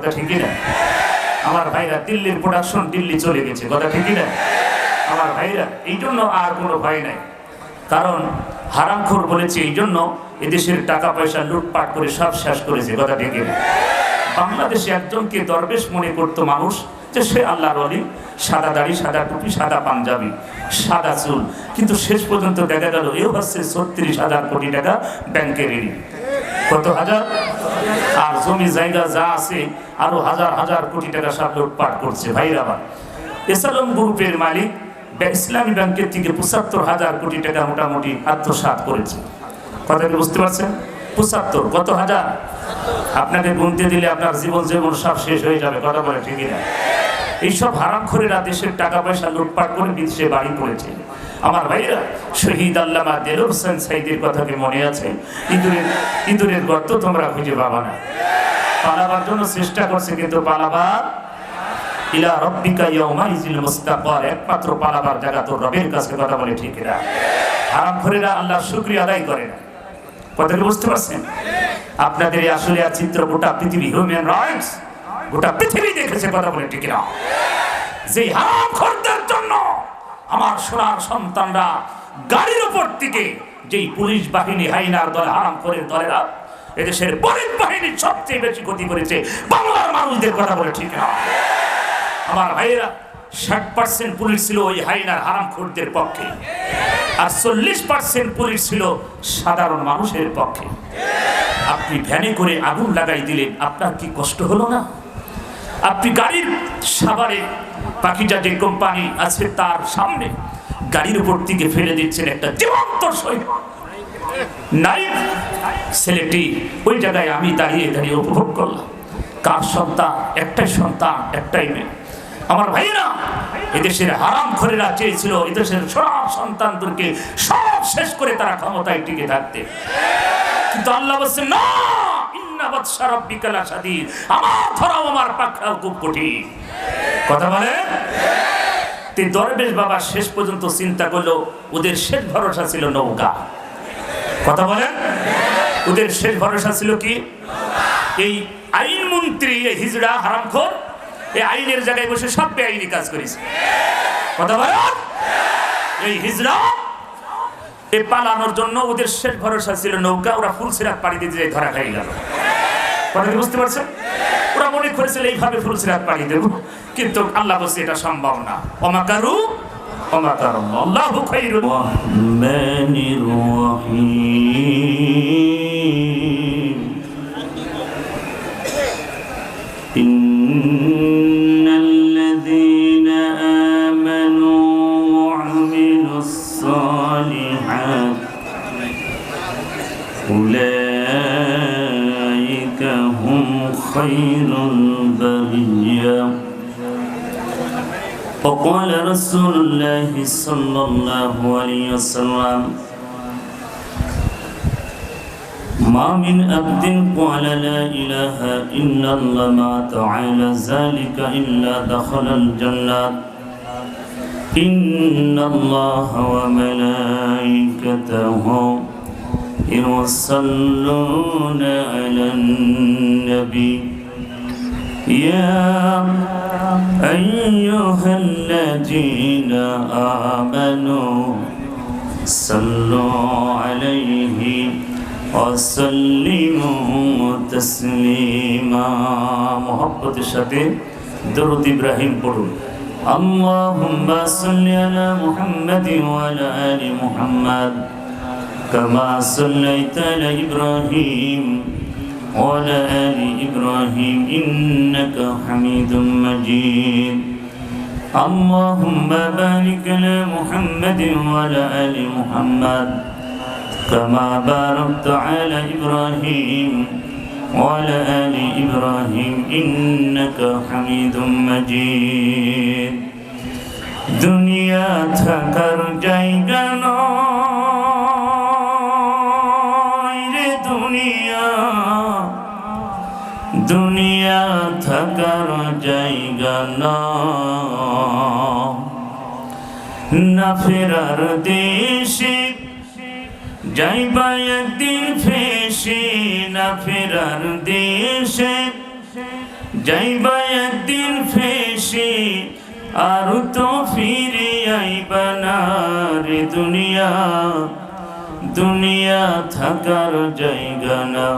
কথা ঠিকই না আমার ভাইরা দিল্লির প্রোডাকশন দিল্লি চলে গেছে, কথা ঠিকই না আমার ভাইরা এই জন্য আর কোনো ভয় নাই। কারণ হারামখোর বলেছে এই জন্য এদেশের টাকা পয়সা লুটপাট করে সব শেষ করেছে, কথা ঠিকই না বাংলাদেশে একজনকে দরবেশ মনে করতো মানুষ যে সে আল্লাহর অলি সাদা দাড়ি, সাদা টুপি, সাদা পাঞ্জাবি, সাদা চুল। কিন্তু শেষ পর্যন্ত দেখা গেল, এও হচ্ছে ছত্রিশ হাজার কোটি টাকা ব্যাংকের ঋণী। কত হাজার? আর জমি জায়গা যা আছে, আরও হাজার হাজার কোটি টাকা সব লুটপাট করছে ভাইরা এসালম গ্রুপের মালিক ইসলামী ব্যাংকের থেকে পঁচাত্তর হাজার কোটি টাকা মোটামুটি আত্মসাৎ করেছে। কথা বুঝতে পারছেন? পঁচাত্তর, কত হাজার? আপনাকে গুনতে দিলে আপনার জীবন জীবন সব শেষ হয়ে যাবে, কথা বলে ঠিকই না। এইসব হারামখোরেরা দেশের টাকা পয়সা লুটপাট করে বিদেশে বাড়ি পড়েছে। আমার ভাইরা, শহীদ আল্লামা দেলোর হোসেন সাইদের কথা কি মনে আছে? ইঁদুরের ইঁদুরের গর্ত তোমরা খুঁজে পাবা না। পালাবার জন্য চেষ্টা করছে, কিন্তু পালাবার ইলা রব্বিকা ইয়াউমাইজিল মুস্তাকর একমাত্র পালাবার জায়গা তোর রবের কাছে, কথা বলে ঠিক না। হারামখোরেরা আল্লাহর শুকরিয়া আদায় করে না। কথাগুলো বুঝতে পারছেন? আপনাদের আসলে আর চিত্র গোটা পৃথিবী হিউম্যান রাইটস গোটা পৃথিবী দেখেছে, কথা বলে ঠিক না। যে হারাম খোরদের জন্য আমার সোনার সন্তানরা গাড়ির উপর থেকে যেই পুলিশ বাহিনী হাইনার দল হারাম করে দলেরা এদেশের বরিক বাহিনীর সবচেয়ে বেশি ক্ষতি করেছে, বাংলার মানুষদের কথা বলে ঠিক না। আমার ভাইয়েরা, ষাট পার্সেন্ট পুলিশ ছিল ওই হাইনার হারাম খোরদের পক্ষে। আর চল্লিশ পার্সেন্ট পুলিশ ছিল সাধারণ মানুষের পক্ষে। আপনি ভ্যানে করে আগুন লাগাই দিলেন, আপনার কি কষ্ট হলো না? আপনি গাড়ির সাবারে পাখিটা যে কোম্পানি আছে তার সামনে গাড়ির উপর থেকে ফেলে দিচ্ছেন একটা জীবন্ত সৈন্য। নাইট ছেলেটি ওই জায়গায় আমি দাঁড়িয়ে দাঁড়িয়ে উপভোগ করলাম। কার সন্তান? একটাই সন্তান, একটাই মেয়ে। আমার ভাইরা এদেশের হারাম খরেরা চেয়েছিল এদেশের সব সন্তানদেরকে সব শেষ করে তারা ক্ষমতায় টিকে থাকতে। কিন্তু আল্লাহ বলছেন, না! বাদশা রাব্বিকা লাশাদীদ আমার ধরাও আমার খুব কঠিন। কথা বলে? দরবেশ বাবা শেষ পর্যন্ত চিন্তা করল, ওদের শেষ ভরসা ছিল নৌকা। কথা বলেন ওদের শেষ ভরসা ছিল কি? এই আইন মন্ত্রী, এই হিজড়া হারামখোর, এই আইনের জায়গায় বসে সব বেআইনি কাজ করেছে। কথা বলেন এই হিজড়া, এ পালানোর জন্য ওদের শেষ ভরসা ছিল নৌকা, ওরা ফুল সিরাত পাড়ি দিতে যাই ধরা খাই গেল। কথাটি বুঝতে পারছেন? ওরা মনে করেছিল, এইভাবে ফুলসিরাত পাড়ি দেব। কিন্তু আল্লাহ বলছে, এটা সম্ভব না। অমাকারু অমাকারু আল্লাহ খৈর রহমানির রহিম। خير البرية وقال رسول الله صلى الله عليه وسلم ما من عبد قال لا إله إلا الله ما تعالى ذلك إلا دخل الجنة. إن الله وملائكته يصلون على النبي يا أيها الذين آمنوا صلوا عليه وسلموا تسليما محبت الشتي درود إبراهيم পড়ুন اللهم صل على محمد وعلى آل محمد كما صليت على إبراهيم وعلى آل إبراهيم إنك حميد مجيد اللهم بارك على محمد وعلى آل محمد كما باركت على إبراهيم وعلى آل إبراهيم إنك حميد مجيد দুনিয়া থাকার জায়গা নয় থাকার জায়গা নয় না ফেরার দেশে যাইবা একদিন ফেসে, না ফেরার দেশে যাইবা একদিন ফেসে, আর তো ফিরে আইবা না রে দুনিয়া। দুনিয়া থাকার জায়গা না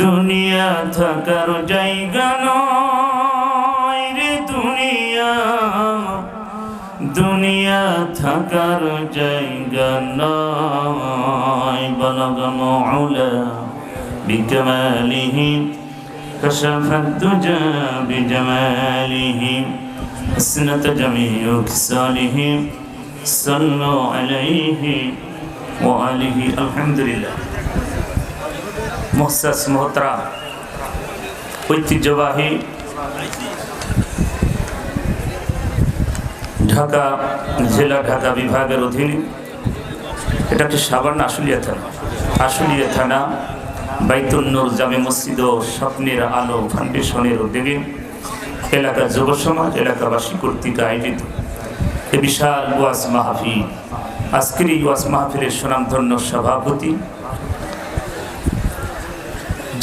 দুনিয়া থাকার জায়গা নয় রে দুনিয়া দুনিয়া থাকার জায়গা নয় বলগ মৌলা বিকমালিহি كشف الدجى بجماله حسنت جميع خصاله صلوا عليه وآله الحمد لله মহসাস মহতরা, ঐতিহ্যবাহী ঢাকা জেলা ঢাকা বিভাগের অধীনে। এটা একটি সাবান আশুলিয়া থানা। আশুলিয়া থানা বাইতুন্নুর জামে মসজিদ ও স্বপ্নের আলো ফাউন্ডেশনের উদ্যোগে এলাকার যুব সমাজ, এলাকাবাসী কর্তৃক আয়োজিত এ বিশাল ওয়াজ মাহফিল। আজকের এই ওয়াজ মাহফিলের সুনামধন্য সভাপতি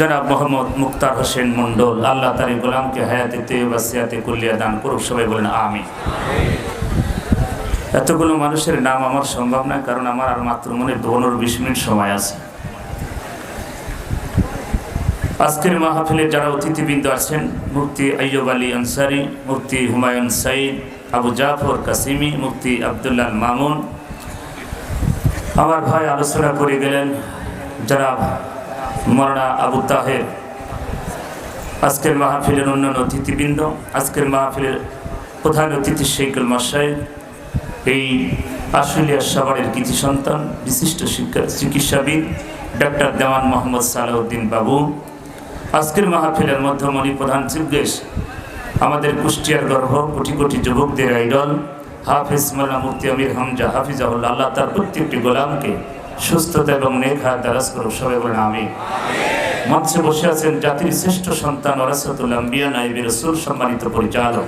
জনাব মোহাম্মদ মুক্তার হোসেন মন্ডল আল্লাহ তারি গোলামকে হায়াতে তেবাসিয়াতে কুল্লিয়া দান করুক, সবাই বলেন আমি এতগুলো মানুষের নাম আমার সম্ভব নয় কারণ আমার আর মাত্র মনে পনেরো বিশ মিনিট সময় আছে। আজকের মাহফিলে যারা অতিথিবৃন্দ আছেন, মুফতি আইয়ুব আলী আনসারি, মুফতি হুমায়ুন সাইদ আবু জাফর কাসিমি, মুফতি আবদুল্লাহ মামুন, আমার ভাই আলোচনা করে গেলেন। যারা মরানা আবু তাহের। আজকের মাহফিলের অন্যান্য অতিথিবৃন্দ, আজকের মাহফিলের প্রধান অতিথি শেখুল মাসাইদ এই আশুলিয়া সাভারের কৃতি সন্তান, বিশিষ্ট শিক্ষা চিকিৎসাবিদ, ডাক্তার দেওয়ান মোহাম্মদ সালাউদ্দিন বাবু। আজকের মাহফিলের মধ্যমণি প্রধান জিজ্ঞেস আমাদের কুষ্টিয়ার গর্ভ, কোটি কোটি যুবকদের আইডল, হাফিজ মাল্লা মুফতি আমির হামজা হাফিজাহুল্লাহ, আল্লাহ তার প্রত্যেকটি গোলামকে সুস্থতা এবং নেখা দারাজ করুক সবাই বলেন আমি মঞ্চে বসে আছেন জাতির শ্রেষ্ঠ সন্তান ওরাসাতুল আম্বিয়া, নাইবি রসুল, সম্মানিত পরিচালক।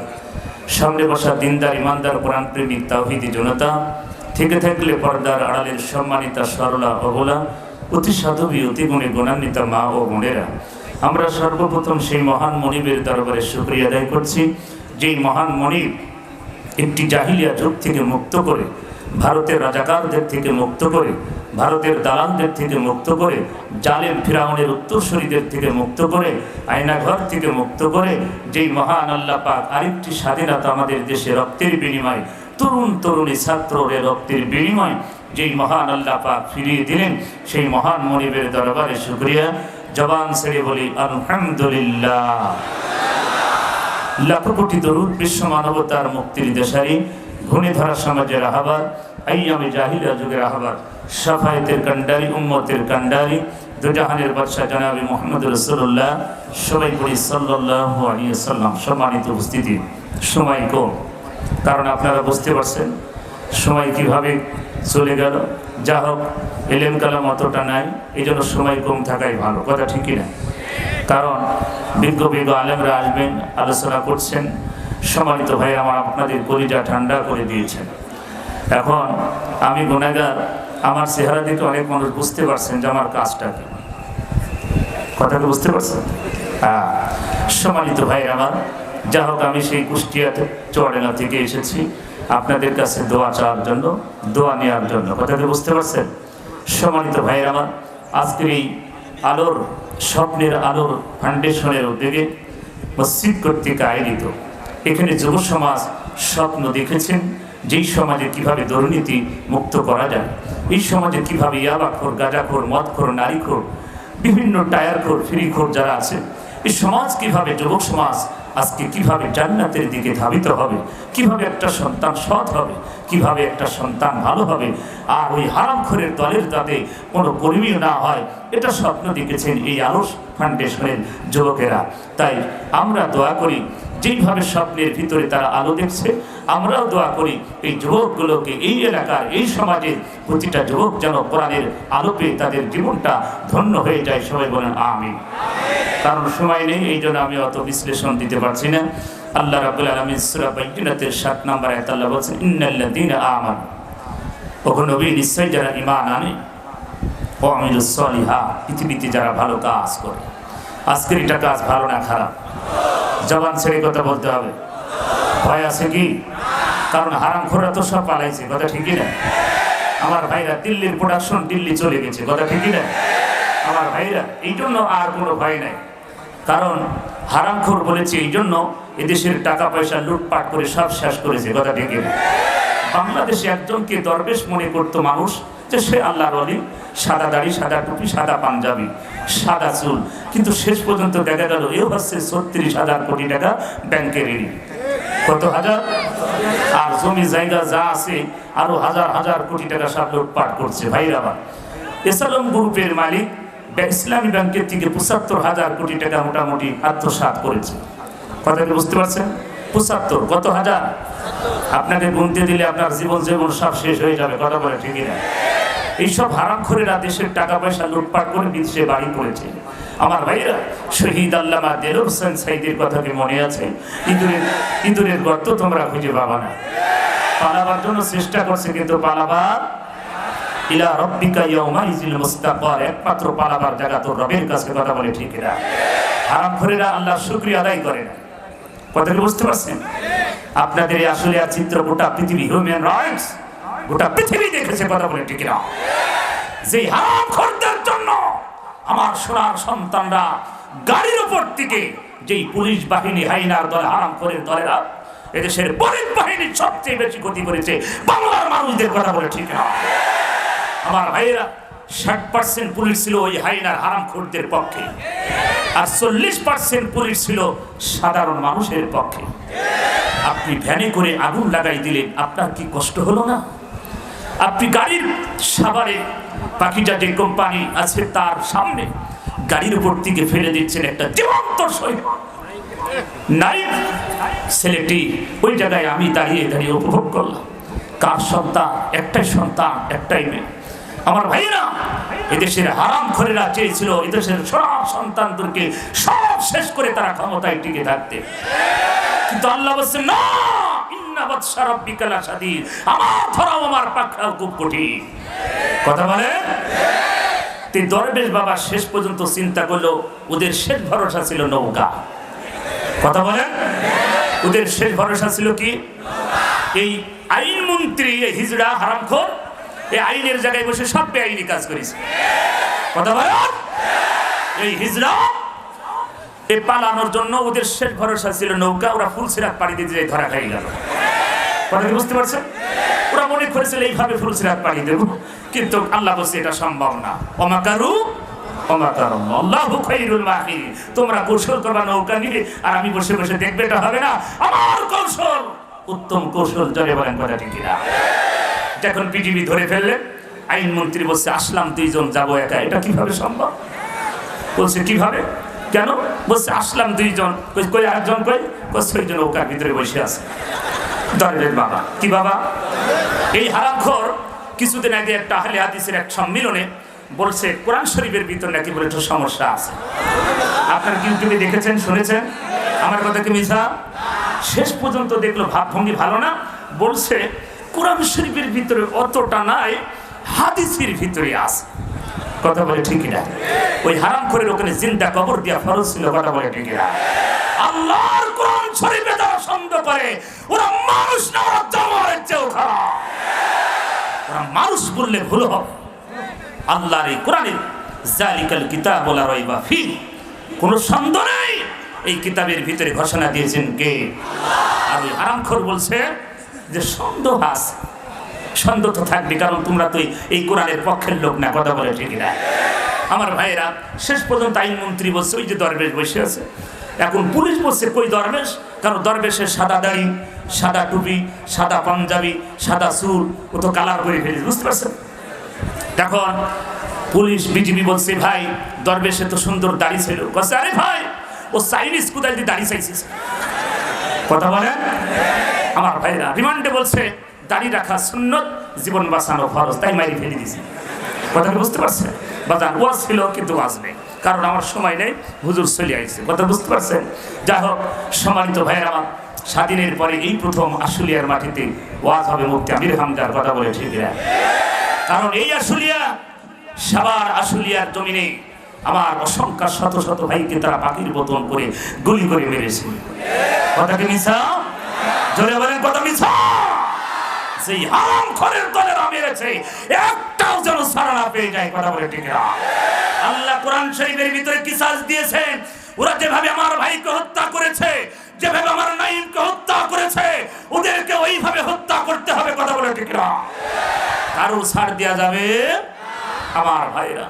সামনে বসা দিনদার, ইমানদার কোরআন প্রেমিক তাওহিদি জনতা। থেকে থাকলে পর্দার আড়ালের সম্মানিতা সরলা অবলা অতি সাধবী, অতি গুণে গুণান্বিতা মা ও বোনেরা। আমরা সর্বপ্রথম সেই মহান মনিবের দরবারে শুক্রিয়া আদায় করছি, যেই মহান মনিব একটি জাহিলিয়া যুগ থেকে মুক্ত করে, ভারতের রাজাকারদের থেকে মুক্ত করে ভারতের দালালদের থেকে মুক্ত করে, জালেম ফিরাউনের উত্তরসূরিদের থেকে মুক্ত করে, আয়নাঘর থেকে মুক্ত করে, যেই মহান আল্লাহ পাক আরেকটি স্বাধীনতা আমাদের দেশে রক্তের বিনিময়, তরুণ তরুণী ছাত্রদের রক্তের বিনিময় যেই মহান আল্লাহ পাক ফিরিয়ে দিলেন, সেই মহান মনিবের দরবারে শুক্রিয়া। জবান ছেড়ে বলি, আলহামদুলিল্লাহ। লাখো কোটি দরুদ বিশ্ব মানবতার মুক্তির দেশারি ধরা সমাজের আহ্বান আইয়ামে জাহিলিয়া যুগের আহ্বান। সাফায়েতের কান্ডারি উম্মতের কান্ডারি দুজাহানের বাদশাহ জানাবি মোহাম্মদ রসুল্লাহ সবাই করি সাল্লাহ সাল্লাম সম্মানিত উপস্থিতি। সময় কম। কারণ আপনারা বুঝতে পারছেন, সময় কীভাবে চলে গেল। যা হোক, এলেম কালাম অতটা নাই। এই জন্য সময় কম থাকাই ভালো। কথা ঠিকই না কারণ বিজ্ঞ বিজ্ঞ আলেমরা আসবেন, আলোচনা করছেন। সম্মানিত ভাই আমার আপনাদের কলিজা ঠান্ডা করে দিয়েছেন। এখন আমি গুণাগার, আমার চেহারা দেখে অনেক মানুষ বুঝতে পারছেন যে আমার কাজটা কি। কথাটা বুঝতে পারছেন? হ্যাঁ। সম্মানিত ভাই আমার, যা হোক, আমি সেই কুষ্টিয়াতে চড়েলা থেকে এসেছি। আপনাদের কাছে দোয়া চাওয়ার জন্য, দোয়া নেওয়ার জন্য। কথাটা বুঝতে পারছেন? সম্মানিত ভাই আমার, আজকের এই আলোর, স্বপ্নের আলোর ফাউন্ডেশনের উদ্যোগে মসজিদ কর্তৃক আয়োজিত এখানে যুব সমাজ স্বপ্ন দেখেছেন। যেই সমাজে কীভাবে দুর্নীতি মুক্ত করা যায়, এই সমাজে কীভাবে ইয়াবাখোর গাঁজাখোর, মদখোর, নারীখোর, বিভিন্ন টায়ারখোর, ফ্রিখোর যারা আছে, এই সমাজ কীভাবে, যুবক সমাজ আজকে কীভাবে জান্নাতের দিকে ধাবিত হবে, কীভাবে একটা সন্তান সৎ হবে, কীভাবে একটা সন্তান ভালো হবে, আর ওই হারামখোরের দলের যাতে কোনো কর্মীও না হয়, এটা স্বপ্ন দেখেছেন এই আরস ফাউন্ডেশনের যুবকেরা। তাই আমরা দোয়া করি যেইভাবে স্বপ্নের ভিতরে তারা আলো দেখছে, আমরাও দোয়া করি এই যুবকগুলোকে, এই এলাকার, এই সমাজের প্রতিটা যুবক যেন কোরআনের আলো পেয়ে তাদের জীবনটা ধন্য হয়ে যায়। সবাই বলেন আমি কারণ সময় নেই, এই জন্য আমি অত বিশ্লেষণ দিতে পারছি না। আল্লাহ রাবুল বাইনাতের সাত নম্বর আয়াত আল্লাহ বলছেন ইন্নাল্লাদিন আমান। ওখানে নবী, নিশ্চয়ই যারা ইমান আনে, ও আমিলুসলিহা পৃথিবীতে যারা ভালো কাজ করে। আজকের এটা কাজ ভালো না খারাপ? জবান ছেড়ে কথা বলতে হবে। ভয় আছে কি? কারণ হারাম খোরা তো সব পালাইছে, কথা ঠিকই না? আমার ভাইরা দিল্লির প্রোডাকশন দিল্লি চলে গেছে, কথা ঠিকই না? আমার ভাইরা এই জন্য আর কোনো ভয় নাই। কারণ হারামখোর বলেছে এই জন্য এদেশের টাকা পয়সা লুটপাট করে সব শেষ করেছে, কথা ঠিকই না? বাংলাদেশে একজনকে দরবেশ মনে করতো মানুষ যে সে আল্লাহর অলি সাদা দাড়ি, সাদা টুপি, সাদা পাঞ্জাবি। সাদা চুল। কিন্তু শেষ পর্যন্ত দেখা গেল, এও হচ্ছে ছত্রিশ হাজার কোটি টাকা ব্যাংকের ঋণ। কত হাজার? আর জমি জায়গা যা আছে, আরও হাজার হাজার কোটি টাকা সব লুটপাট করছে, ভাইরা আমার। এসালম গ্রুপের মালিক ইসলামী ব্যাংকের থেকে পঁচাত্তর হাজার কোটি টাকা মোটামুটি আত্মসাৎ করেছে। কথা বুঝতে পারছেন? পঁচাত্তর, কত হাজার? আপনাকে গুনতে দিলে আপনার জীবন জীবন সব শেষ হয়ে যাবে, কথা বলে ঠিকই না। এইসব হারামখোরেরা দেশের টাকা পয়সা লুটপাট করে বিদেশে বাড়ি পড়েছে আমার ভাইরা শহীদ আল্লামা দেল হোসেন সাইদের কথা কি মনে আছে? ইঁদুরের ইঁদুরের গর্ত তোমরা খুঁজে পাবা না। পালাবার জন্য চেষ্টা করছে, কিন্তু পালাবার ইলা একমাত্র পালাবার জায়গা তোর রবের কাছে কথাটা বুঝতে পারছেন? আপনাদের আসলে আর চিত্র গোটা পৃথিবী হিউম্যান রাইটস গোটা পৃথিবী দেখেছে কথা বলে, ঠিক না যে হারাম খোরদের জন্য আমার সোনার সন্তানরা গাড়ির উপর থেকে যেই পুলিশ বাহিনী, হাইনার দল, হারাম করে দলেরা এদেশের বলিদ বাহিনী সবচেয়ে বেশি ক্ষতি করেছে, বাংলার মানুষদের কথা বলে, ঠিক না আমার ভাইয়েরা, ষাট পার্সেন্ট পুলিশ ছিল ওই হাইনার হারাম খোরদের পক্ষে। আর চল্লিশ পার্সেন্ট পুলিশ ছিল সাধারণ মানুষের পক্ষে। আপনি ভ্যানে করে আগুন লাগাই দিলেন, আপনার কি কষ্ট হলো না? আপনি গাড়ির সাবারে পাখিটা যে কোম্পানি আছে তার সামনে গাড়ির উপর থেকে ফেলে দিচ্ছেন একটা জীবন্ত সৈন্য। নাই ছেলেটি ওই জায়গায় আমি দাঁড়িয়ে দাঁড়িয়ে উপভোগ করলাম। কার সন্তান? একটাই সন্তান, একটাই মেয়ে। আমার ভাইরা এদেশের হারাম খরেরা চেয়েছিল এদেশের সব সন্তানদেরকে সব শেষ করে তারা ক্ষমতায় টিকে থাকতে। কিন্তু আল্লাহ বলছেন, না! দরবেশ বাবা শেষ পর্যন্ত চিন্তা করল, ওদের শেষ ভরসা ছিল নৌকা। কথা বলেন ওদের শেষ ভরসা ছিল কি? এই আইন মন্ত্রী হিজড়া হারামখোর, এই আইনের জায়গায় বসে সব বেআইনি কাজ করেছে। কথা বলেন এই হিজড়া পালানোর জন্য ওদের শেষ ভরসা ছিল নৌকা, ওরা ফুল সিরাত পাড়ি দিতে ধরা খাই গেল। কথা বুঝতে পারছেন? ওরা মনে করেছিল, এইভাবে ফুল সিরাত পাড়ি দেব। কিন্তু আল্লাহ বলছে, এটা সম্ভব না। অমাকারু তোমরা কৌশল করবা নৌকা নিয়ে, আর আমি বসে বসে দেখবে এটা হবে না। আমার কৌশল! উত্তম কৌশল জলে বলেন কথা ঠিক না যখন পিটিভি ধরে ফেললেন। আইন মন্ত্রী বলছে, আসলাম দুইজন, যাব একা। এটা কীভাবে সম্ভব? বলছে, কীভাবে? কেন? বলছে, আসলাম দুইজন। কই কই, আরেকজন কই? কই ছয়জন ওকার ভিতরে বসে আছে। দরবের বাবা। কি বাবা? এই হারামখোর কিছুদিন আগে একটা আহলে হাদিসের এক সম্মিলনে বলছে, কোরআন শরীফের ভিতর নাকি বলে একটু সমস্যা আছে। আপনার ইউটিউবে দেখেছেন, শুনেছেন? আমার কথা কি মিছা শেষ পর্যন্ত দেখল ভাবভঙ্গি ভালো না। বলছে, কোরআন শরীফের ভিতরে অতটা নাই, হাদিসের ভিতরে আছে। কথা বলে ঠিকই না ওই হারাম করে ওখানে জিন্দা কবর দিয়া ফরজ ছিল, কথা বলে ঠিকই না আল্লাহর কোরআন শরীফে করে ওরা মানুষ না, ওরা জানোয়ারের চেয়েও খারাপ ওরা মানুষ বললে ভুল হবে। আল্লাহর এই কোরআনে জালিকাল কিতাব বলা রইবা ফি। কোনো সন্দেহ নেই, এই কিতাবের ভিতরে ঘোষণা দিয়েছেন কে? আর ওই হারামখোর বলছে যে সন্দেহ আছে। সন্দেহ তো থাকবে, কারণ তোমরা তো এই- কোরআনের পক্ষের লোক না, কথা বলে ঠিক না। আমার ভাইয়েরা, শেষ পর্যন্ত আইন মন্ত্রী বলছে, ওই যে দরবেশ বসে আছে এখন পুলিশ বলছে, কই দরবেশ? কারণ দরবেশের সাদা দাড়ি, সাদা টুপি, সাদা পাঞ্জাবি, সাদা চুল, ও তো কালার করে ফেলেছে, বুঝতে পারছেন? তখন পুলিশ, বিজিবি বলছে, ভাই, দরবেশে তো সুন্দর দাড়ি ছিল। বলছে, আরে ভাই, ও চাইনিজ কোদাল দিয়ে দাড়ি চাইছিস কথা বলেন আমার ভাইরা, রিমান্ডে বলছে, দাড়ি রাখা সুন্নত, জীবন বাঁচানো ফরজ। তাই মারি ফেলে দিছি কথা বুঝতে পারছেন? বাজার ওয়াজ ছিল, কিন্তু ওয়াজ নেই। কারণ আমার সময় নেই। হুজুর চলে আইছে। কথা বুঝতে পারছেন? যাই হোক, সম্মানিত ভাইয়ের, স্বাধীনের পরে এই প্রথম আশুলিয়ার মাটিতে ওয়াজ হবে মুক্তি আমির হামদার, কথা বলে ঠিক কারণ এই আশুলিয়া, সাবার আশুলিয়ার জমিনে আমার অসংখ্য শত শত ভাইকে তারা পাখির বোতল করে গুলি করে মেরেছে। কথা কি মিছা? জোরে বলেন, কথা মিছা? সেই হারাম খরের দলেরা মেরেছে একটাও যেন সারা না পেয়ে যায়, কথা বলে ঠিক আল্লাহ কোরআন শরীফের ভিতরে কি সাজ দিয়েছেন? ওরা যেভাবে আমার ভাইকে হত্যা করেছে, যেভাবে আমার নাইমকে হত্যা করেছে, ওদেরকে ওইভাবে হত্যা করতে হবে, কথা বলে ঠিক না। কারও ছাড় দেওয়া যাবে? আমার ভাইরা।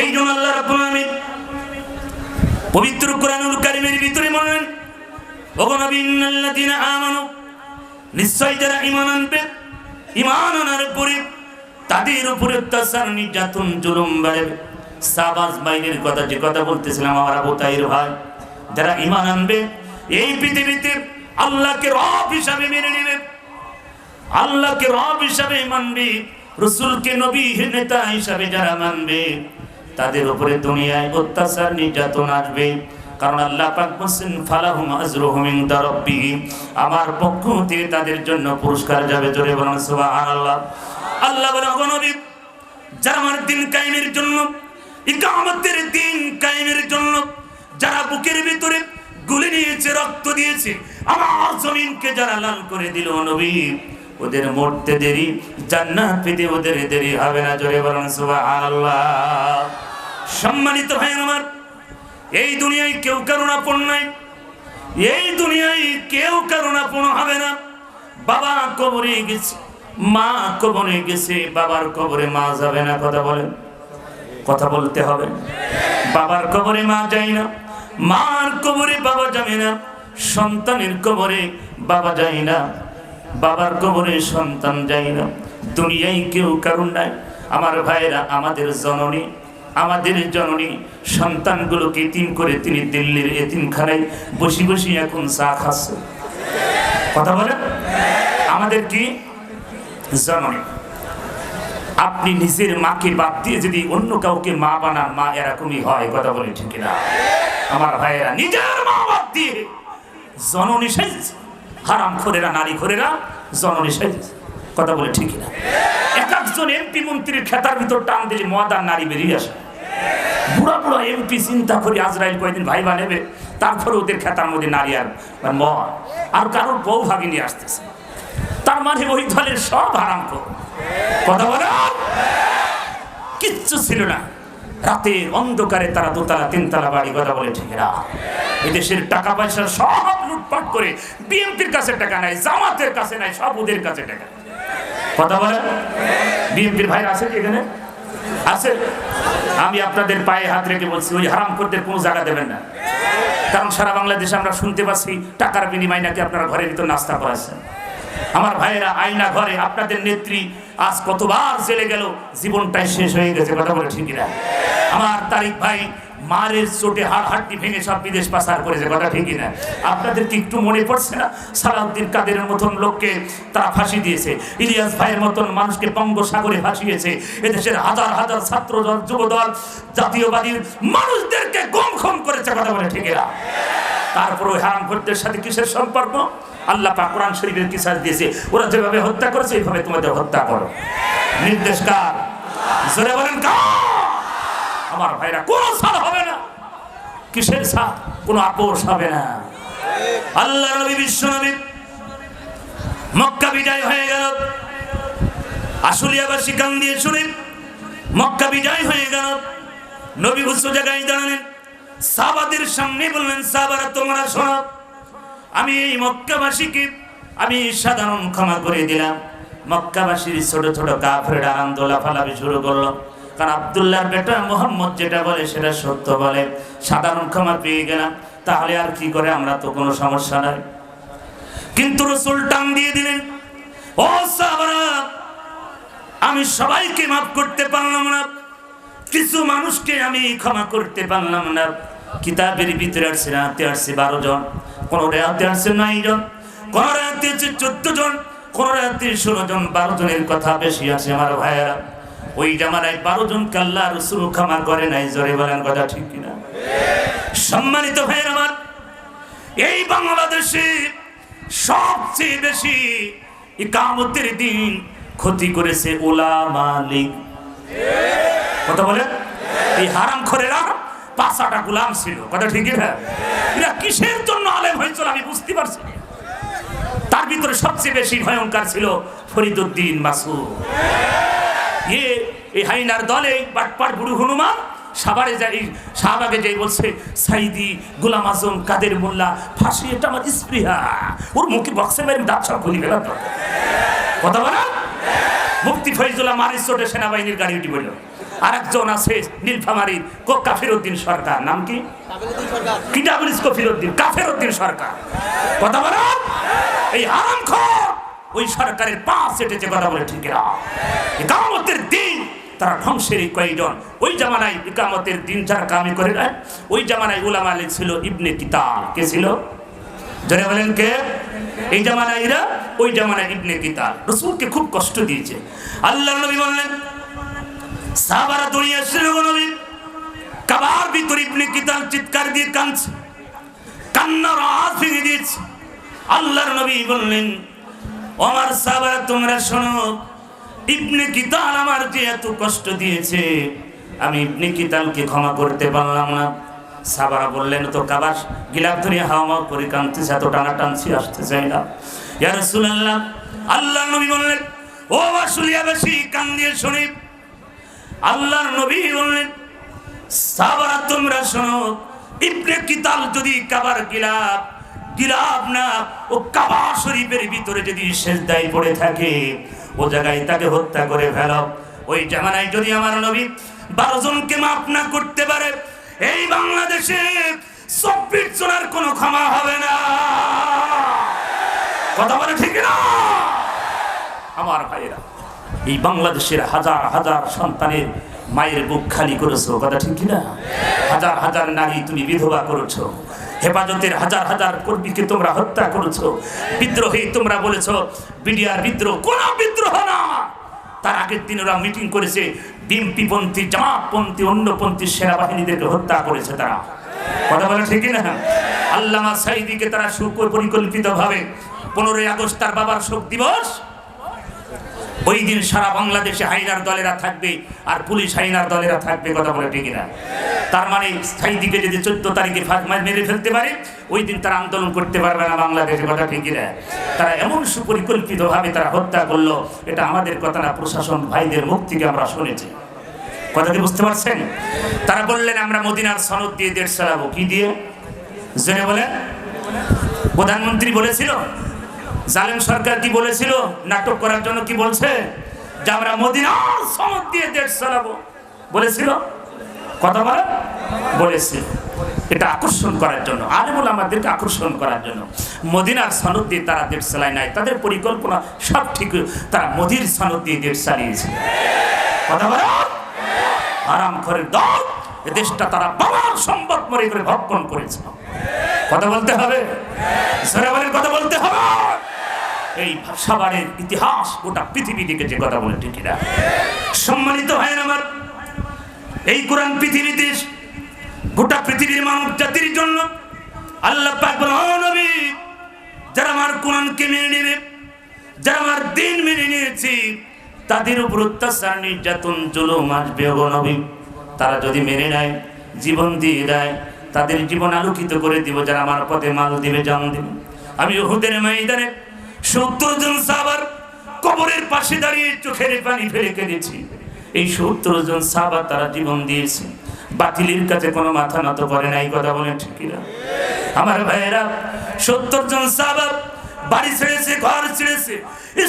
এই জন্য আল্লাহ রাব্বুল আলামিন পবিত্র কোরআনুল কারীমের ভিতরে বলেন, ওগো নবী, ইন্নাল্লাযীনা আমানু নিশ্চয় যারা ইমান আনবে ইমান আনার পরে তাদের উপরে অত্যাচার নির্যাতন, জুলুম বাড়বে সাবাস, বাইনের কথা যে কথা বলতেছিলাম আমার আবু তাইর ভাই, যারা ইমান আনবে, এই পৃথিবীতে আল্লাহকে রব হিসাবে মেনে নেবে। আল্লাহকে রব হিসাবে মানবে, রসুলকে নবী নেতা হিসাবে যারা মানবে, তাদের উপরে দুনিয়ায় অত্যাচার, নির্যাতন আসবে। কারণ আল্লাহ পাক বলছেন, ফালাহুম আজরুহুম ইনদা রাব্বিহিম আমার পক্ষ থেকে তাদের জন্য পুরস্কার যাবে জোরে বলুন, সুবহানাল্লাহ। আল্লাহ বলে নবী, যারা আমার দিন কায়েমের জন্য, ইকামতের দিন কায়েমের জন্য যারা বুকের ভিতরে গুলি নিয়েছে, রক্ত দিয়েছে, আমার জমিনকে যারা লাল করে দিল নবী, ওদের মরতে দেরি, জান্নাত পেতে ওদের দেরি হবে না, জোরে বলুন, সুবহানাল্লাহ। সম্মানিত ভাই আমার এই দুনিয়ায় কেউ কারুণাপূর্ণ নাই। এই দুনিয়ায় কেউ কারুণাপূর্ণ হবে না। বাবা কবরে গেছে, মা কবরে গেছে, বাবার কবরে মা যাবে না, কথা বলেন। কথা বলতে হবে। বাবার কবরে মা যায় না, মার কবরে বাবা যাবে না, সন্তানের কবরে বাবা যায় না, বাবার কবরে সন্তান যায় না। দুনিয়ায় কেউ কারণ নাই। আমার ভাইরা আমাদের জননী আমাদের জননী সন্তানগুলোকে এতিম করে তিনি দিল্লির এতিমখানায় বসে বসে এখন চা খাচ্ছে। কথা বলেন আমাদের কি? জননী, আপনি নিজের মাকে বাদ দিয়ে যদি অন্য কাউকে মা বানান মা এরকমই হয়, কথা বলে ঠিক না আমার ভাইয়েরা, নিজের মা বাদ দিয়ে জননী সাইজ হারাম খোরেরা, নারী খোরেরা জননী সাইজ কথা বলে ঠিক না এক একজন এমপি মন্ত্রীর খেতার ভিতর টান দিলে মদার নারী বেরিয়ে আসে। বুড়া বুড়া এমপি চিন্তা করে আজরাইল কয়েকদিন ভাইবা নেবে, তারপরে ওদের খেতার মধ্যে নারী আর মদ। আর কারোর বউ ভাগিনী আসতেছে। তার মানে ওই দলের সব হারাম কথা বলো? কিচ্ছু ছিল না। রাতের অন্ধকারে তারা দোতলা, তিনতলা বাড়ি, কথা বলে ঠিক না। এদেশের টাকা পয়সা সব লুটপাট করে বিএনপির কাছে টাকা নাই, জামাতের কাছে নাই, সব ওদের কাছে টাকা। কথা বলে? বিএনপির ভাই আছে কি এখানে? আছে? আমি আপনাদের পায়ে হাত রেখে বলছি, ওই হারাম করতে কোনো জায়গা দেবেন না। কারণ সারা বাংলাদেশে আমরা শুনতে পাচ্ছি, টাকার বিনিময় নাকি আপনারা ঘরের ভিতর নাস্তা করাচ্ছেন। আমার ভাইয়েরা, আয়না ঘরে আপনাদের নেত্রী আজ কতবার জেলে গেল, জীবনটাই শেষ হয়ে গেছে, কথা বলে ঠিক না আমার তারিক ভাই মারের চোটে হাড় হাড্ডি ভেঙে সব বিদেশ পাচার করেছে, কথা ঠিকই না। আপনাদের কি একটু মনে পড়ছে না? সালাউদ্দিন কাদের মতন লোককে তারা ফাঁসি দিয়েছে, ইলিয়াস ভাইয়ের মতন মানুষকে বঙ্গোসাগরে ভাসিয়েছে এদেশের হাজার হাজার ছাত্র দল যুব দল জাতীয়বাদীর মানুষদেরকে গম খম করেছে, কথা বলে ঠিক না তারপর ওই হারাম ভোটদের সাথে কিসের সম্পর্ক? আল্লাহ পাক কোরআন শরীফের কিসাস দিয়েছে, ওরা যেভাবে হত্যা করেছে, এইভাবে তোমাদের হত্যা করো। নির্দেশ কার? জোরে বলেন কার? আমার ভাইরা, কোনো সাল হবে না। কিসের সাল কোনো আপোষ হবে না। আল্লাহ নবী, বিশ্ব নবী, মক্কা বিজয় হয়ে গেল। আশুলিয়াবাসী গান দিয়ে শুনে, মক্কা বিজয় হয়ে গেল। নবী উচ্চ জায়গায় দাঁড়ালেন। সাবাদের সামনে বললেন সাবারা তোমরা শোনো, আমি এই মক্কাবাসীকে, আমি সাধারণ ক্ষমা করে দিলাম। মক্কাবাসীর ছোট ছোট কাফেরা আনন্দ লাফালাফি শুরু করল। কারণ আবদুল্লাহর বেটা মোহাম্মদ যেটা বলে সেটা সত্য বলে। সাধারণ ক্ষমা পেয়ে গেলাম। তাহলে আর কি করে আমরা তো কোনো সমস্যা নাই। কিন্তু রসুল টান দিয়ে দিলেন, ও আমি সবাইকে মাফ করতে পারলাম না। কিছু মানুষকে আমি ক্ষমা করতে পারলাম না। কিতাবের ভিতরে আসছে, রাতে আসছে বারো জন। কোন রাতে আসছে নয় জন। কোন রাতে আছে চোদ্দ জন। কোন রাতে ষোলো জন। বারো জনের কথা বেশি আছে আমার ভাইয়েরা। ওই জামানায় বারো জন কাল্লা রসুল ক্ষমা করে নাই, জোরে বলেন কথা ঠিক কিনা? সম্মানিত ভাইয়ের আমার, এই বাংলাদেশে সবচেয়ে বেশি ইকামতের দিন ক্ষতি করেছে ওলা মালিক কথা বলে এই হারাম খোরেরা পাঁচাটা গুলাম ছিল, কথা ঠিকই না এরা কিসের জন্য আলেম হয়েছিল আমি বুঝতে পারছি। তার ভিতরে সবচেয়ে বেশি ভয়ঙ্কর ছিল ফরিদুদ্দিন মাসুদ। এ এই হাইনার দলে বাটপার বুড়ু হনুমান সাবারে যাই শাহবাগে যাই বলছে সাইদি গোলাম আজম কাদের মোল্লা ফাঁসি এটা আমার স্পৃহা। ওর মুখে বক্সে মেরে দাঁত সব খুলি গেলাম কথা বলা? মুক্তি ফৈজুল্লাহ মারিস চোটে সেনাবাহিনীর গাড়ি উঠে পড়ল। আর একজন আছে নীলফামারির কো কাফির উদ্দিন সরকার। নাম কি? কি ডাবলিস কফির উদ্দিন কাফের উদ্দিন সরকার। কথা বলা? এই হারাম ওই সরকারের পাঁচ সেটেছে কথা বলে ঠিক না ইকামতের দিন, তারা ধ্বংসের কয়েকজন ওই জামানায় ইকামতের দিন যারা কামি করে না ওই জামানায় উলামা আলী ছিল ইবনে কিতাব। কে ছিল? জনে বলেন কে? এই জামানায় এরা, ওই জামানায় ইবনে কিতাব। রসুলকে খুব কষ্ট দিয়েছে। আল্লাহ নবী বললেন, সাহাবারা দুনিয়া ছিল নবী, কাবার ভিতর ইবনে কিতাব চিৎকার দিয়ে কাঁদছে, কান্নার আওয়াজ ভেঙে দিয়েছে। আল্লাহর নবী বললেন আমার সাহাবারা তোমরা শোনো, ইবনে কিতাল আমার যে এত কষ্ট দিয়েছে। আমি ইবনে কিতালকে ক্ষমা করতে পারলাম না। সাবারা বললেন, তো কাবাস, গিলাপ ধরে হাওয়া করে কাঁদতেছে, এত টানা টানছি আসতে চাই না। ইয়া রাসূলুল্লাহ আল্লাহ নবী বললেন, ও বাসুলিয়াবাসী কান দিয়ে শুনি। আল্লাহর নবী বললেন সাবারা তোমরা শোনো, ইবনে কিতাল যদি কাবার গিলাপ গিলাপ না, ও কাবা শরীফের ভিতরে যদি সেজদায় পড়ে থাকে, ও জায়গায় তাকে হত্যা করে ফেল। ওই জামানায় যদি আমার নবী বারো জনকে মাফ না করতে পারে, এই বাংলাদেশে চব্বিশ জনের কোনো ক্ষমা হবে না। কথা বলে ঠিক না? আমার ভাইয়েরা, এই বাংলাদেশের হাজার হাজার সন্তানের মায়ের বুক খালি করেছ, কথা ঠিক না হাজার হাজার নারী তুমি বিধবা করেছ। হেফাজতের হাজার হাজার কর্মীকে তোমরা হত্যা করেছ, বিদ্রোহী তোমরা বলেছ, বিডিআর বিদ্রোহ, কোন বিদ্রোহ না। তার আগের দিন ওরা মিটিং করেছে, বিএমপিপন্থী, জামাতপন্থী, অন্যপন্থী সেনাবাহিনীদেরকে হত্যা করেছে তারা। কথা বলে ঠিকই না আল্লামা সাইদিকে তারা সুপরিকল্পিতভাবে পনেরোই আগস্ট তার বাবার শোক দিবস ওই দিন সারা বাংলাদেশে হাইনার দলেরা থাকবে আর পুলিশ হাইনার দলেরা থাকবে কথা বলে ঠিক না তার মানে স্থায়ী দিকে যদি চোদ্দ তারিখে ফাঁক মার ফেলতে পারে, ওই দিন তারা আন্দোলন করতে পারবে না বাংলাদেশে, কথা ঠিক না তারা এমন সুপরিকল্পিতভাবে তারা হত্যা করল, এটা আমাদের কথা না, প্রশাসন ভাইদের মুখ থেকে আমরা শুনেছি। কথা কি বুঝতে পারছেন? তারা বললেন, আমরা মদিনার সনদ দিয়ে দেড় সালাবো কি দিয়ে? জেনে বলেন, প্রধানমন্ত্রী বলেছিল জালেম সরকার কি বলেছিল? নাটক করার জন্য কি বলছে? যে আমরা মদিনার সনদ দিয়ে দেশ চালাবো। বলেছিল? কথা বলে। বলেছিল এটা আকর্ষণ করার জন্য। আলেমুল আমাদেরকে আকর্ষণ করার জন্য। মদিনার সনদ দিয়ে তারা দেশ চালায় নাই। তাদের পরিকল্পনা সব ঠিক তারা মোদির সনদ দিয়ে দেশ চালিয়েছে। কথা বলে। আরাম করে দল দেশটা তারা বাবার সম্পদ মরে করে ভক্ষণ করেছে কথা বলতে হবে। সরাবারের কথা বলতে হবে। এই সাবারের ইতিহাস গোটা পৃথিবী যে কথা বলে ঠিক না সম্মানিত হয় আমার, এই কোরআন পৃথিবীতে গোটা পৃথিবীর মানব জাতির জন্য আল্লাহ পাক নবী যারা আমার কোরআনকে মেনে নেবে, যারা আমার দিন মেনে নিয়েছে, তাদের উপর অত্যাচার, নির্যাতন, জুলুম আসবে। ও নবী, তারা যদি মেনে নেয়, জীবন দিয়ে দেয় তাদের জীবন আলোকিত করে দিব, যারা আমার পথে মাল দিবে, জান দিবে। আমি ওহুদের ময়দানে সত্তর জন সাবার কবরের পাশে দাঁড়িয়ে চোখের পানি ফেলে কেঁদেছি। এই সত্তর জন সাবার তারা জীবন দিয়েছে। বাতিলের কাছে কোনো মাথা নত করে নাই কথা বলেন ঠিক না আমার ভাইয়েরা, সত্তর জন সাহাবা বাড়ি ছেড়েছে, ঘর ছেড়েছে,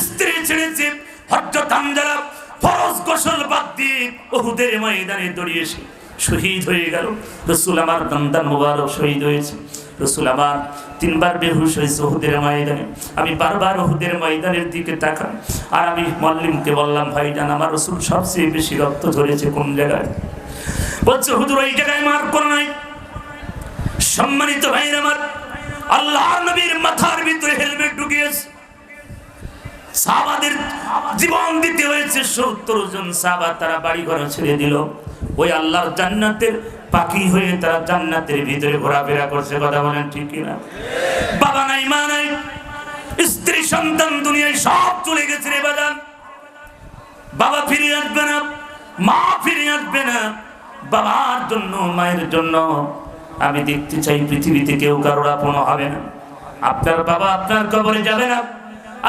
স্ত্রী ছেড়েছে হজরত হামজালা ফরজ গোসল বাদ দিয়ে ওহুদের ময়দানে দড়িয়েছে শহীদ হয়ে গেল। রসুল আমার দন্দান মুবারক শহীদ হয়েছে। রসুল আমার তিনবার বেহুশ হয়েছে ওহুদের ময়দানে। আমি বারবার ওহুদের ময়দানের দিকে তাকাই। আর আমি মল্লিমকে বললাম, ভাই ভাইজান আমার রসুল সবচেয়ে বেশি রক্ত ধরেছে কোন জায়গায়? বলছে, হুজুর এই জায়গায় মার কোনো নাই। সম্মানিত ভাইয়ের আমার আল্লাহ নবীর মাথার ভিতরে হেলমেট ঢুকিয়েছে। সাহাবাদের জীবন দিতে হয়েছে সত্তর জন সাহাবা তারা বাড়ি ঘর ছেড়ে দিল। ওই আল্লাহর জান্নাতের পাখি হয়ে তারা জান্নাতের ভিতরে ঘোরাফেরা করছে, কথা বলেন ঠিক না বাবা নাই, মা নাই, স্ত্রী, সন্তান, দুনিয়ায় সব চলে গেছে রে বাজান। বাবা ফিরে আসবে না, মা ফিরে আসবে না, বাবার জন্য, মায়ের জন্য। আমি দেখতে চাই পৃথিবীতে কেউ কারোর আপন হবে না। আপনার বাবা আপনার কবরে যাবে না,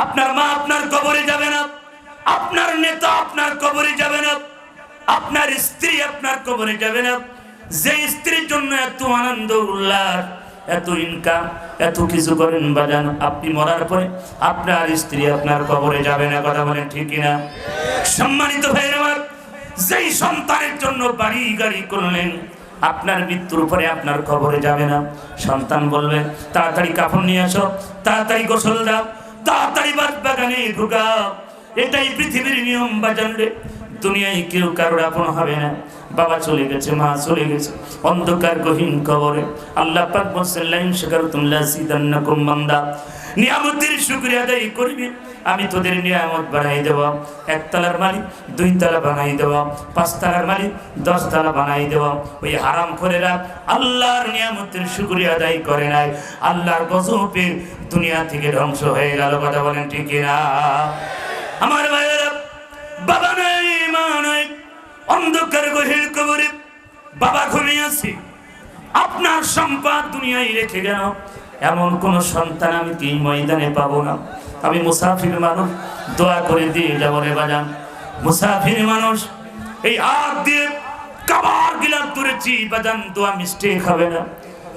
আপনার মা আপনার কবরে যাবে না, আপনার নেতা আপনার কবরে যাবে না। আপনার স্ত্রী আপনার কবরে যাবে না। যে স্ত্রীর জন্য এত আনন্দ, উল্লাস, এত ইনকাম এত কিছু করেন বাজান, আপনি মরার পরে আপনার স্ত্রী আপনার কবরে যাবে না, কথা বলেন ঠিকই না সম্মানিত ভাইয়ের আমার, যেই সন্তানের জন্য বাড়ি গাড়ি করলেন, আপনার মৃত্যুর পরে আপনার কবরে যাবে না। সন্তান বলবে, তাড়াতাড়ি কাপড় নিয়ে আসো, তাড়াতাড়ি গোসল দাও, তাড়াতাড়ি বাদ বাগানে ঢুকাও। এটাই পৃথিবীর নিয়ম বাজান রে। দুনিয়ায় কেউ কারোর আপন হবে না। বাবা চলে গেছে, মা চলে গেছে। অন্ধকার, গহীন কবরে। আল্লাহ পাক বলছেন শেখার তুমলা সিদান্নাকুম বান্দা নিয়ামতের শুকরিয়া আদায় করবি। আমি তোদের নিয়ামত বানাই দেব। একতলার মালিক দুই তলা বানাই দেব। পাঁচ তলার মালিক দশ তলা বানাই দেব। ওই হারাম করে রাখ আল্লাহর নিয়ামতের শুকরিয়া আদায় করে নাই। আল্লাহর গজবে দুনিয়া থেকে ধ্বংস হয়ে গেল। কথা বলেন ঠিক না আমার ভাইয়েরা বাবা নাই, মা নাই, অন্ধকার গহির কবরে বাবা ঘুমিয়ে আছে। আপনার সম্পদ দুনিয়ায় রেখে গেল এমন কোন সন্তান আমি কি ময়দানে পাবো না? আমি মুসাফির মানুষ, দোয়া করে দিয়ে যাব রে বাজান। মুসাফির মানুষ, এই হাত দিয়ে কাবার গিলাম তুলেছি বাজান, দোয়া মিস্টেক হবে না।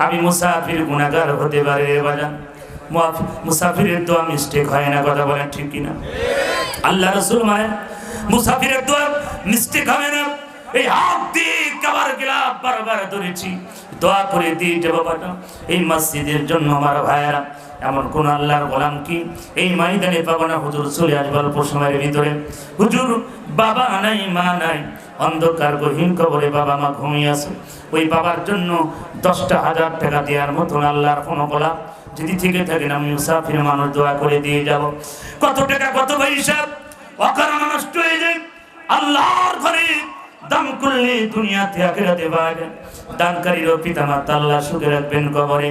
আমি মুসাফির গুণাগার হতে পারে রে বাজান। মুসাফিরের দোয়া মিস্টেক হয় না, কথা বলেন ঠিক কিনা? আল্লাহ রসুল মানে মুসাফিরের দোয়া মিস্টেক হবে না। এই হাত দিয়ে কাবার গিলাপ বারবার ধরেছি। দোয়া করে দিয়ে যে বাবাটা, এই মসজিদের জন্য আমার ভাইয়েরা, এমন কোন আল্লাহর গোলাম কি? এই ময়দানে পাবো না হুজুর চলে আসবে অল্প সময়ের ভিতরে। হুজুর, বাবা নাই, মা নাই, অন্ধকার গহীন কবরে বাবা মা ঘুমিয়ে আছে। ওই বাবার জন্য দশটা হাজার টাকা দেওয়ার মতন আল্লাহর কোনো গোলাম যদি থেকে থাকেন, আমি মুসাফির মানুষ দোয়া করে দিয়ে যাব। কত টাকা, কত পয়সা? অকারণ নষ্ট হয়ে যায়। আল্লাহর ঘরে দাম করলে দুনিয়াতে আখেরাতে পাবেন দানকারীরও পিতা মাতা আল্লাহ সুখে রাখবেন কবরে।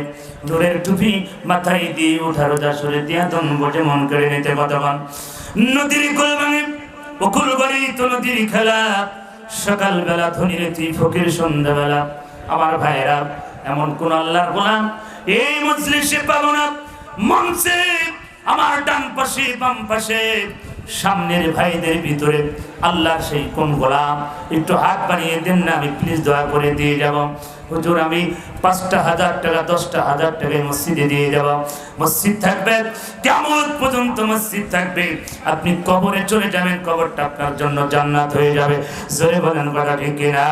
দূরের টুপি মাথায় দিয়ে উঠারো দাসরে দিয়া দন বটে মন করে নিতে কতক্ষণ নদীর কুল ভাঙে উকুল বাড়ি তো নদীর খেলা। সকালবেলা ধনিরে তুই ফকির, সন্ধ্যাবেলা। আমার ভাইয়েরা, এমন কোন আল্লাহর গোলাম? এই মজলিসে পাবো না। মঞ্চে, আমার ডান পাশে, বাম পাশে। সামনের ভাইদের ভিতরে, আল্লাহ সেই কোন গোলাম, একটু হাত বানিয়ে দেন না, আমি প্লিজ দয়া করে দিয়ে যাব। হুজুর, আমি পাঁচটা হাজার টাকা, দশটা হাজার টাকায় মসজিদে দিয়ে যাব। মসজিদ থাকবে, কেমন পর্যন্ত মসজিদ থাকবে? আপনি কবরে চলে যাবেন, কবরটা আপনার জন্য জান্নাত হয়ে যাবে। জোরে বলেন, কথা ঠিক কিনা?